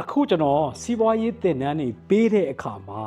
အခုကျွန်တော်စီးပွားရေးသင်တန်းတွေပေးတဲ့အခါမှာ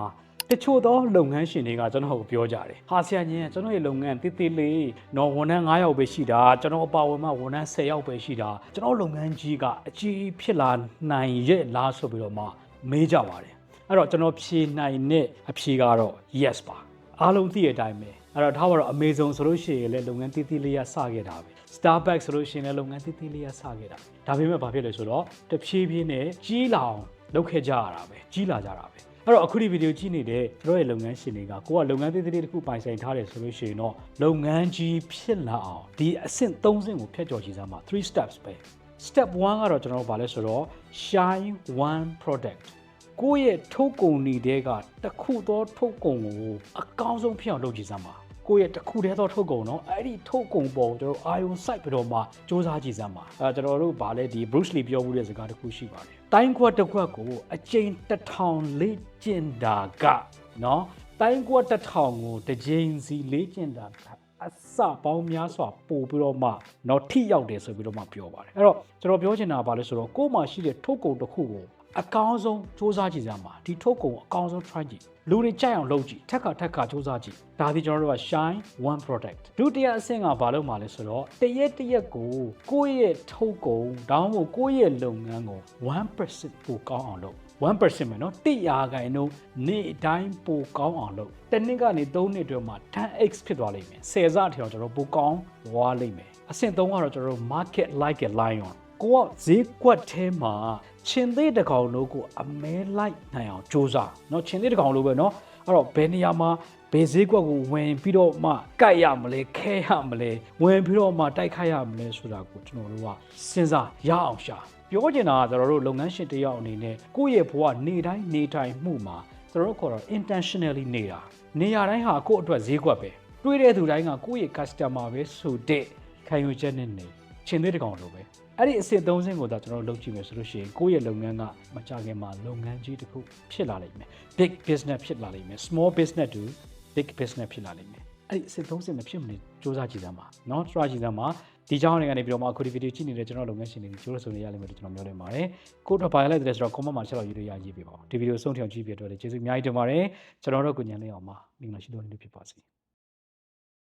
တချို့သောလုပ်ငန်းရှင်တွေကကျွန်တော်ကိုပြောကြတယ်ဟာဆရာကြီးကျွန်တော်ရဲ့လုပ်ငန်းတိတိလေးတော့ဝန်ထမ်း9ယောက်ပဲရှိတာကျွန်တော်အပါဝင်မှဝန်ထမ်း10ယောက်ပဲရှိတာကျွန်တော်လုပ်ငန်းကြီးကအကြီးဖြစ်လာနိုင်ရဲ့လားဆိုပြီးတော့မှမေးကြပါတယ်အဲ့တော့ကျွန်တော်ဖြေနိုင်တဲ့အဖြေကတော့ yes ပါအားလုံးသိတဲ့အတိုင်းပဲ အဲ့တော့ထားပါတော့ Amazon ဆိုလို့ရှိရင်လည်းလုပ်ငန်းတိတိလေးရစခဲ့တာပဲ Starbucks ဆိုလို့ရှိရင်လည်းလုပ်ငန်းတိတိလေးရစခဲ့တာဒါပေမဲ့ဘာဖြစ်လဲဆိုတော့တဖြည်းဖြည်းနဲ့ကြီးလာအောင်လုပ်ခဲ့ကြရတာပဲကြီးလာကြတာပဲအဲ့တော့အခုဒီဗီဒီယိုကြည့်နေတဲ့ကျွန်တော်ရဲ့လုပ်ငန်းရှင်တွေကကိုကလုပ်ငန်းသေးသေးလေးတစ်ခုပိုင်ဆိုင်ထားတယ်ဆိုလို့ရှိရင်တော့လုပ်ငန်းကြီးဖြစ်လာအောင်ဒီအဆင့်၃ဆင့်ကိုဖျက်ကျော်ကြည့်စမ်းပါ3 steps ပဲ step 1ကတော့ကျွန်တော်တို့ဗာလဲဆိုတော့ shine one product ကိုယ့်ရဲ့ထုတ်ကုန်နေတဲ့ကတစ်ခုသောထုတ်ကုန်ကိုအကောင်းဆုံးဖြစ်အောင်လုပ်ကြည့်စမ်းပါ ကိုယ့်ရဲ့တစ်ခုတည်းသောထုတ်ကုန်เนาะအဲ့ဒီထုတ်ကုန်ပေါ်ကိုကျွန်တော်အာယုံစိုက်ပြီးတော့မှစူးစမ်းကြည့်စမ်းပါအဲကျွန်တော်တို့ဗာလဲဒီ Bruce Lee ပြောမှုတဲ့စကားတစ်ခုရှိပါတယ်တိုင်းခွက်တစ်ခွက်ကိုအကျိန်တစ်ထောင်လေ့ကျင့်တာကเนาะတိုင်းခွက်တစ်ထောင်ကိုတစ်ကြိမ်စီလေ့ကျင့်တာကအစပေါင်းများစွာပို့ပြီးတော့မှเนาะထိရောက်တယ်ဆိုပြီးတော့မှပြောပါတယ်အဲ့တော့ကျွန်တော်ပြောချင်တာကဘာလဲဆိုတော့ကိုယ်မှာရှိတဲ့ထုတ်ကုန်တစ်ခုကို အကောင်းဆုံးစူးစမ်းကြည့်စမ်းပါဒီထုတ်ကုန်ကိုအကောင်းဆုံး try ကြည့်လူတွေကြိုက်အောင်လုပ်ကြည့်ထက်ခါထက်ခါစူးစမ်းကြည့်ဒါဒီကျွန်တော်တို့က shine one product ဒုတိယအဆင့်ကဘာလုပ်မှာလဲဆိုတော့တရက်တရက်ကိုကိုယ့်ရဲ့ထုတ်ကုန်ဒါမှမဟုတ်ကိုယ့်ရဲ့လုပ်ငန်းကို1%ပိုကောင်းအောင်လုပ်1%ပဲเนาะ100ခိုင်နှုန်းနေ့တိုင်းပိုကောင်းအောင်လုပ်တစ်နှစ်ကနေ3နှစ်အတွင်းမှာ 10x ဖြစ်သွားလိမ့်မယ်10ဆအထက်အောင်ကျွန်တော်ပိုကောင်းသွားလိမ့်မယ်အဆင့်3ကတော့ကျွန်တော်တို့ market like a lion ကိုကဈေးကွက်ထဲမှာချင်းသေးတစ်ကောင်လို့ကိုအမဲလိုက်နိုင်အောင်စူးစမ်းเนาะချင်းသေးတစ်ကောင်လို့ပဲเนาะအဲ့တော့ဘယ်နေရာမှာဘယ်ဈေးကွက်ကိုဝင်ပြီးတော့မှကိုက်ရမလဲခဲရမလဲဝင်ပြီးတော့မှတိုက်ခိုက်ရမလဲဆိုတာကိုကျွန်တော်တို့ကစဉ်းစားရအောင်ရှာပြောချင်တာကကျွန်တော်တို့လုပ်ငန်းရှင်တစ်ယောက်အနေနဲ့ကိုယ့်ရဲ့ဘဝနေတိုင်းနေတိုင်းမှုမှာကျွန်တော်တို့ခေါ်တော့ intentionally နေတာနေရာတိုင်းဟာကိုယ့်အတွက်ဈေးကွက်ပဲတွေးတဲ့သူတိုင်းကကိုယ့်ရဲ့ customer ပဲဆိုတဲ့ခံယူချက်နဲ့နေ ချင်းသေးတစ်ကောင်လိုပဲအဲ့ဒီအစစ်သုံးစင်းကိုသာကျွန်တော်တို့လုပ်ကြည့်မယ်ဆိုလို့ရှိရင်ကိုယ့်ရဲ့လုပ်ငန်းကမကြခင်မှာလုပ်ငန်းကြီးတစ်ခုဖြစ်လာလိမ့်မယ် big business ဖြစ်လာလိမ့်မယ် small business to big business ဖြစ်လာလိမ့်မယ်အဲ့ဒီအစစ်သုံးစင်းမဖြစ်မနေစူးစမ်းကြည့်စမ်းပါเนาะ try ကြည့်စမ်းပါဒီကြောင်းတွေကနေပြီးတော့မှအခုဒီဗီဒီယိုကြည့်နေတဲ့ကျွန်တော်လုပ်ငန်းရှင်တွေကျိုးလို့ဆိုနေရလိမ့်မယ်လို့ကျွန်တော်ပြောနေပါတယ်ကိုတော့ပါရလိုက်တဲ့ဆိုတော့ comment မှာချက်တော့ရေးလို့ရရေးပြပါဦးဒီဗီဒီယိုဆုံးထအောင်ကြည့်ပြတော့လေကျေးဇူးအများကြီးတင်ပါတယ်ကျွန်တော်တို့ကိုညံလေးအောင်ပါမင်္ဂလာရှိတော်နေလို့ဖြစ်ပါစေ